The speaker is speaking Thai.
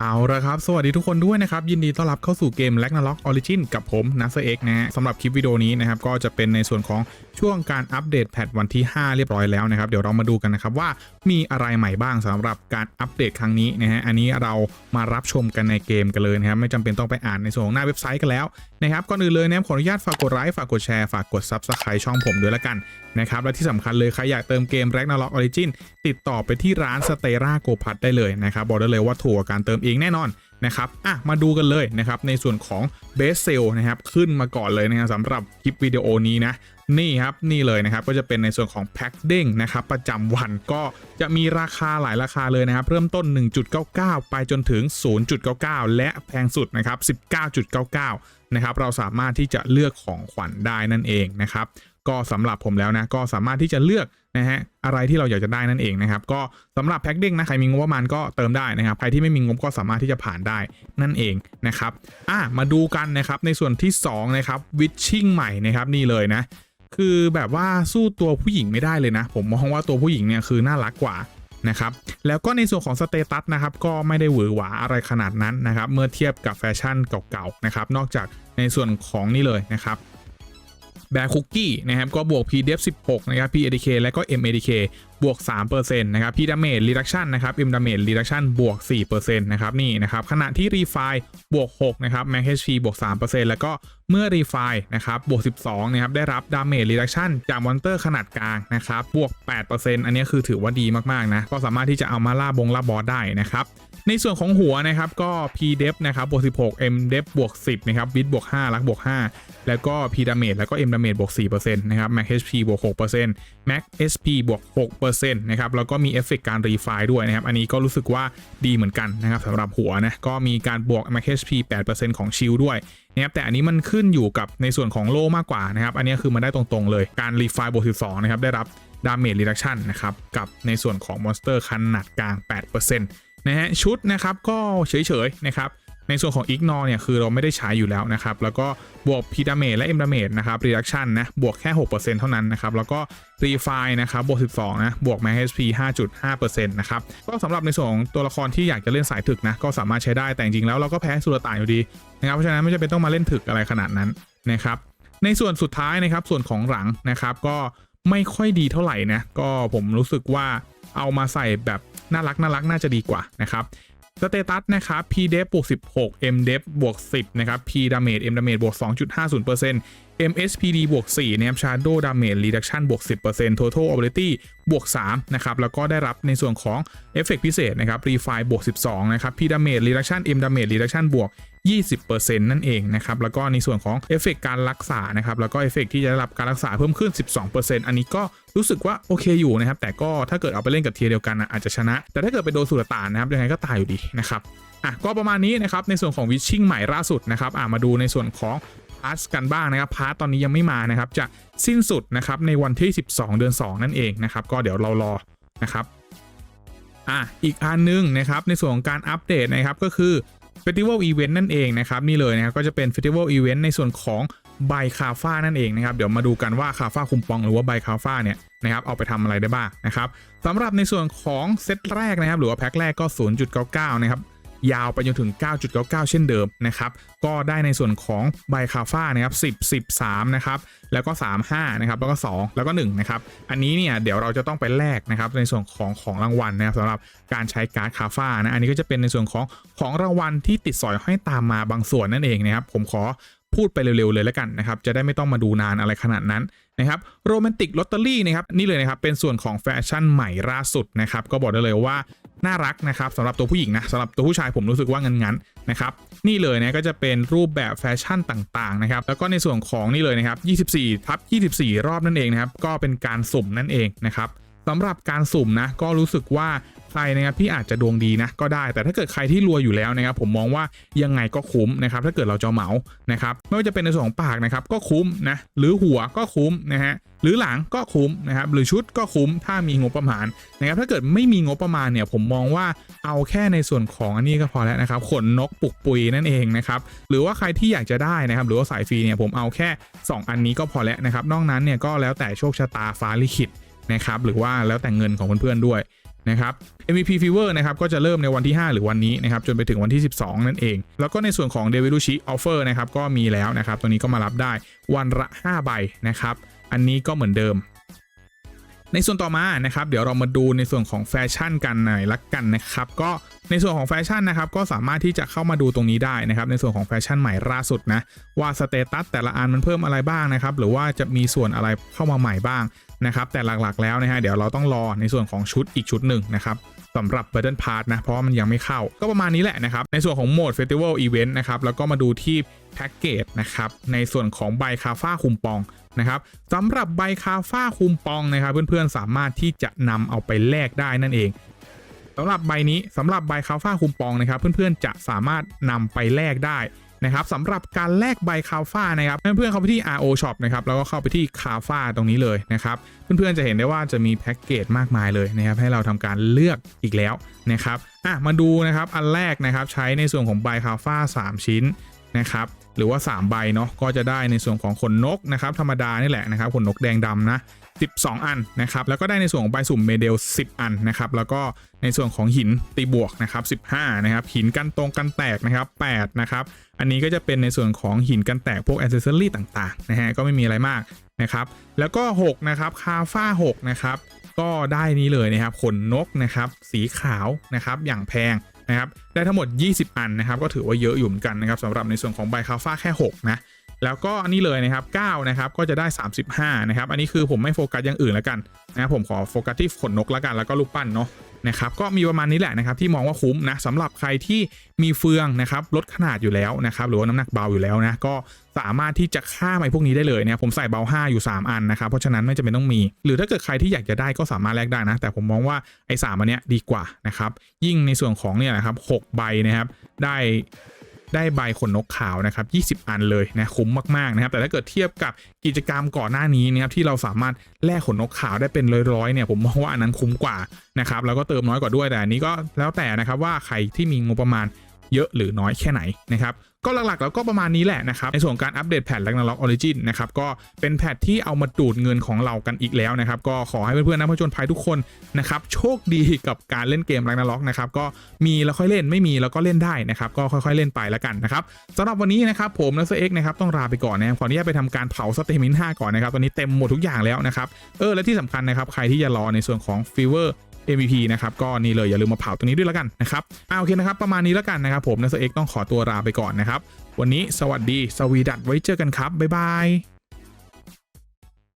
เอาละครับ สวัสดีทุกคนด้วยนะครับ ยินดีต้อนรับเข้าสู่เกม Ragnarok Origin กับผม n a s X นะฮะสำหรับคลิปวิดีโอนี้นะครับ ก็จะเป็นในส่วนของช่วงการอัปเดตแพทวันที่ 5 เรียบร้อยแล้วนะครับ เดี๋ยวเรามาดูกันนะครับว่ามีอะไรใหม่บ้างสำหรับการอัปเดตครั้งนี้นะฮะอันนี้เรามารับชมกันในเกมกันเลยนะครับ ไม่จำเป็นต้องไปอ่านในส่วนของหน้าเว็บไซต์กันแล้วนะครับก่อนอื่นเลยนะขออนุญาตฝากกดไลค์ฝากกดแชร์ฝากกด Subscribe ช่องผมด้วยละกัน นะครับ และที่สำคัญเลยใครอยากเติมเกม Ragnarok Origin ติดต่อไปที่ร้าน Stera g o p a t ได้เลยนะครับ บอกได้เลยว่าถูกกว่าการเติมเองแน่นอนนะครับอะมาดูกันเลยนะครับในส่วนของ Base Sale นะครับขึ้นมาก่อนเลยนะครับสำหรับคลิปวิดีโอนี้นะนี่ครับนี่เลยนะครับก็จะเป็นในส่วนของแพ็คเด้งนะครับประจำวันก็จะมีราคาหลายราคาเลยนะครับ เริ่มต้น 1.99 ไปจนถึง 0.99 และแพงสุดนะครับ 19.99 นะครับเราสามารถที่จะเลือกของขวัญได้นั่นเองนะครับ ก็สำหรับผมแล้วนะก็สามารถที่จะเลือกนะฮะอะไรที่เราอยากจะได้นั่นเองนะครับก็สำหรับแพ็คเด้งนะใครมีงบประมาณก็เติมได้นะครับใครที่ไม่มีงบก็สามารถที่จะผ่านได้นั่นเองนะครับอะมาดูกันนะครับในส่วนที่2นะครับวิชชิ่งใหม่นะครับนี่เลยนะคือแบบว่าสู้ตัวผู้หญิงไม่ได้เลยนะ ผมมองว่าตัวผู้หญิงเนี่ยคือน่ารักกว่านะครับแล้วก็ในส่วนของสเตตัสนะครับก็ไม่ได้หวือหวาอะไรขนาดนั้นนะครับเมื่อเทียบกับแฟชั่นเก่าๆนะครับนอกจากในส่วนของนี่เลยนะครับ แบร์คุกกี้นะครับก็บวก PDF 16 นะครับ PADK และก็ MADK บวก3%นะครับ P Damage Reduction นะครับ M Damage Reduction บวก4%นะครับนี่นะครับขณะที่ Refine บวก6นะครับ Max HP บวก3%แล้วก็เมื่อ Refine นะครับบวก12นะครับได้รับ Damage Reduction จากมอนเตอร์ขนาดกลางนะครับบวก 8%อันนี้คือถือว่าดีมากๆนะก็สามารถที่จะเอามาล่าบงล่าบอสได้นะครับในส่วนของหัวนะครับก็ p d e f นะครับบวก16 m d e f บวก10นะครับ bit บวก5ลักบวก5แล้วก็ p damage แล้วก็ m damage บวก4%นะครับ max hp บวก6% max sp บวก6%นะครับแล้วก็มีเอฟเฟกการรีไฟด้วยนะครับอันนี้ก็รู้สึกว่าดีเหมือนกันนะครับสำหรับหัวนะก็มีการบวก max hp 8%ของชิลด้วยนะครับแต่อันนี้มันขึ้นอยู่กับในส่วนของโลมากกว่านะครับอันนี้คือมันได้ตรงๆเลยการรีไฟบวก12นะครับได้รับ damage reduction นะครับกับในส่วนของมอนสเตอร์ขนาดกลาง 8%นะฮะชุดนะครับก็เฉยๆนะครับ ในส่วนของ ignore เนี่ยคือเราไม่ได้ใช้อยู่แล้วนะครับ แล้วก็บวก p damage และ m damage นะครับ reduction นะ บวกแค่ 6%เท่านั้นนะครับ แล้วก็ refine นะครับ บวก 12 นะ บวก max hp 5.5%นะครับ ก็สำหรับในส่วนของตัวละครที่อยากจะเล่นสายถึกนะ ก็สามารถใช้ได้ แต่จริงๆแล้วเราก็แพ้สุลต่านอยู่ดีนะครับ เพราะฉะนั้นไม่จำเป็นต้องมาเล่นถึกอะไรขนาดนั้นนะครับ ในส่วนสุดท้ายนะครับ ส่วนของหลังนะครับ ก็ไม่ค่อยดีเท่าไหร่นะ ก็ผมรู้สึกว่าเอามาใส่แบบน่ารักน่ารักน่าจะดีกว่านะครับ สเตตัสนะครับ p d e f บวก16 m d e f บวก10 นะครับ p damage m damage บวก2.50% MSPD บวก4นะครับ Shadow Damage Reduction บวก10% Total Ability บวก3นะครับ แล้วก็ได้รับในส่วนของเอฟเฟกพิเศษนะครับ Refine บวก12 นะครับ P Damage Reduction M Damage Reduction บวก 20%นั่นเองนะครับแล้วก็ในส่วนของเอฟเฟกการรักษานะครับแล้วก็เอฟเฟกที่จะได้รับการรักษาเพิ่มขึ้น 12%อันนี้ก็รู้สึกว่าโอเคอยู่นะครับแต่ก็ถ้าเกิดเอาไปเล่นกับเทียเดียวกันนะอาจจะชนะ แต่ถ้าเกิดไปโดนสุลต่านนะครับยังไงก็ตายอยู่ดีนะครับอะก็ประมาณนี้นะครับในส่วนของวิชชิ่งใหม่ล่าสุดนะครับอะมาดูในส่วนของพาร์ทกันบ้างนะครับพาร์ทตอนนี้ยังไม่มานะครับจะสิ้นสุดนะครับในวันที่ 12 เดือน 2 นั่นเองนะครับก็เดี๋ยวเรารอนะครับอะอีกอันนึงนะครับในส่วนของการอัปเดตนะครับก็คือ Festival Event นั่นเองนะครับนี่เลยนะครับก็จะเป็น Festival Event ในส่วนของใบคาฟ้านั่นเองนะครับเดี๋ยวมาดูกันว่าคาฟ้าคุมปองหรือว่าใบคาฟ้าเนี่ยนะครับเอาไปทำอะไรได้บ้างนะครับสำหรับในส่วนของเซตแรกนะครับหรือว่าแพ็คแรกก็ 0.99 นะครับ ยาวไปจนถึง 9.99 เช่นเดิมนะครับ ก็ได้ในส่วนของใบคาฟ้านะครับ10 10 3นะครับ แล้วก็ 3 5นะครับ แล้วก็ 2 แล้วก็ 1 นะครับ อันนี้เนี่ยเดี๋ยวเราจะต้องไปแลกนะครับในส่วนของของรางวัลนะครับสำหรับการใช้การ์ดคาฟ้านะ อันนี้ก็จะเป็นในส่วนของของรางวัลที่ติดสอยให้ตามมาบางส่วนนั่นเองนะครับ ผมขอพูดไปเร็วๆเลยแล้วกันนะครับ จะได้ไม่ต้องมาดูนานอะไรขนาดนั้นนะครับโรแมนติกลอตเตอรี่นะครับนี่เลยนะครับเป็นส่วนของแฟชั่นใหม่ล่าสุดนะครับก็บอกได้เลยว่า น่ารักนะครับสำหรับตัวผู้หญิงนะสำหรับตัวผู้ชายผมรู้สึกว่างั้นๆนะครับนี่เลยนะก็จะเป็นรูปแบบแฟชั่นต่างๆนะครับแล้วก็ในส่วนของนี่เลยนะครับ 24ทับ24 รอบนั่นเองนะครับก็เป็นการสุ่มนั่นเองนะครับ สำหรับการสุ่มนะก็รู้สึกว่าใครนะครับที่อาจจะดวงดีนะก็ได้ แต่ถ้าเกิดใครที่รวยอยู่แล้วนะครับผมมองว่ายังไงก็คุ้มนะครับถ้าเกิดเราจะเหมานะครับไม่ว่าจะเป็นในสองปากนะครับก็คุ้มนะหรือหัวก็คุ้มนะฮะหรือหลังก็คุ้มนะครับหรือชุดก็คุ้มถ้ามีงบประมาณนะครับถ้าเกิดไม่มีงบประมาณเนี่ยผมมองว่าเอาแค่ในส่วนของอันนี้ก็พอแล้วนะครับขนนกปลุกปุยนั่นเองนะครับหรือว่าใครที่อยากจะได้นะครับหรือว่าสายฟรีเนี่ยผมเอาแค่ 2 อันนี้ก็พอแล้วนะครับนอกนั้นเนี่ยก็แล้วแต่โชคชะตาฟ้าลิขิต นะครับหรือว่าแล้วแต่เงินของเพื่อนๆด้วยนะครับ MVP Fever นะครับก็จะเริ่มในวันที่ 5 หรือวันนี้นะครับจนไปถึงวันที่ 12 นั่นเอง แล้วก็ในส่วนของ d e v i l u c h i Offer นะครับก็มีแล้วนะครับตัวนี้ก็มารับได้วันละ 5 ใบนะครับอันนี้ก็เหมือนเดิม ในส่วนต่อมานะครับเดี๋ยวเรามาดูในส่วนของแฟชั่นกันหน่อยละกันนะครับก็ในส่วนของแฟชั่นนะครับก็สามารถที่จะเข้ามาดูตรงนี้ได้นะครับในส่วนของแฟชั่นใหม่ล่าสุดนะว่าสเตตัสแต่ละอันมันเพิ่มอะไรบ้างนะครับหรือว่าจะมีส่วนอะไรเข้ามาใหม่บ้าง นะครับแต่หลักๆแล้วนะฮะเดี๋ยวเราต้องรอในส่วนของชุดอีกชุดหนึ่งนะครับสำหรับ Battle Pass นะ เพราะว่ามันยังไม่เข้า ก็ประมาณนี้แหละนะครับ ในส่วนของโหมด Festival Event นะครับ แล้วก็มาดูที่แพ็กเกจนะครับ ในส่วนของใบคาฟ้าคุมปองนะครับสำหรับใบคาฟ้าคุมปองนะครับ เพื่อนๆสามารถที่จะนำเอาไปแลกได้นั่นเองสำหรับใบนี้สำหรับใบคาฟ้าคุมปองนะครับ เพื่อนๆจะสามารถนำไปแลกได้ นะครับสำหรับการแลกใบคาฟ้านะครับเพื่อนๆเข้าไปที่ RO Shop นะครับแล้วก็เข้าไปที่คาฟ้าตรงนี้เลยนะครับเพื่อนๆจะเห็นได้ว่าจะมีแพ็กเกจมากมายเลยนะครับให้เราทำการเลือกอีกแล้วนะครับอะมาดูนะครับอันแรกนะครับใช้ในส่วนของใบคาฟ้า3 ชิ้นนะครับหรือว่า 3 ใบเนาะก็จะได้ในส่วนของขนนกนะครับธรรมดานี่แหละนะครับขนนกแดงดำนะ 12 อันนะครับแล้วก็ได้ในส่วนของใบสุ่มเมเดล 10 อันนะครับแล้วก็ในส่วนของหินตีบวกนะครับ15นะครับหินกันตรงกันแตกนะครับ8นะครับอันนี้ก็จะเป็นในส่วนของหินกันแตกพวกแอ c เซอรี่ต่างๆนะฮะก็ไม่มีอะไรมากนะครับแล้วก็6นะครับคาฟ้า6นะครับก็ได้นี้เลยนะครับขนนกนะครับสีขาวนะครับอย่างแพงนะครับได้ทั้งหมด 20 อันนะครับก็ถือว่าเยอะอยู่เหมือนกันนะครับสำหรับในส่วนของใบคาฟ้าแค่6นะ แล้วก็อันนี้เลยนะครับ9นะครับก็จะได้ 35นะครับอันนี้คือผมไม่โฟกัสอย่างอื่นแล้วกันนะครับผมขอโฟกัสที่ขนนกแล้วกันแล้วก็ลูกปั้นเนาะนะครับก็มีประมาณนี้แหละนะครับที่มองว่าคุ้มนะสำหรับใครที่มีเฟืองนะครับลดขนาดอยู่แล้วนะครับหรือว่าน้ำหนักเบาอยู่แล้วนะก็สามารถที่จะฆ่าไอ้พวกนี้ได้เลยเนะครับผมใส่เบา 5 อยู่ 3 อันนะครับเพราะฉะนั้นไม่จำเป็นต้องมี หรือถ้าเกิดใครที่อยากจะได้ก็สามารถแลกได้นะ แต่ผมมองว่าไอ้สามอันเนี้ยดีกว่านะครับยิ่งในส่วนของเนี่ยนะครับหกใบนะครับได้ ได้ใบขนนกขาวนะครับ 20 อันเลยนะคุ้มมากๆนะครับแต่ถ้าเกิดเทียบกับกิจกรรมก่อนหน้านี้นะครับที่เราสามารถแลกขนนกขาวได้เป็นร้อยๆเนี่ยผมมองว่าอันนั้นคุ้มกว่านะครับแล้วก็เติมน้อยกว่าด้วยแต่อันนี้ก็แล้วแต่นะครับว่าใครที่มีงบประมาณ เยอะหรือน้อยแค่ไหนนะครับก็หลักๆแล้วก็ประมาณนี้แหละนะครับ ในส่วนการอัปเดตแพท Ragnarok Origin นนะครับก็เป็นแพทที่เอามาดูดเงินของเรากันอีกแล้วนะครับ ก็ขอให้เพื่อนๆนักผจญภัยทุกคนนะครับโชคดีกับการเล่นเกม Ragnarok นะครับก็มีแล้วค่อยเล่นไม่มีแล้วก็เล่นได้นะครับ ก็ค่อยๆเล่นไปแล้วกันนะครับสำหรับวันนี้นะครับผมนัสเอ็กนะครับต้องลาไปก่อนนะครับขออนุญาตไปทำการเผาสเตมิน5ก่อนนะครับตอนนี้เต็มหมดทุกอย่างแล้วนะครับเออและที่สำคัญนะครับใครที่จะรอในส่วนของฟีเวอร์ MVP นะครับก็นี่เลยอย่าลืมมาเผาตรงนี้ด้วยแล้วกันนะครับเอาโอเคนะครับประมาณนี้แล้วกันนะครับผมนัสเอ็กต้องขอตัวลาไปก่อนนะครับวันนี้สวัสดีสวีดัตไว้เจอกันครับบ๊ายบาย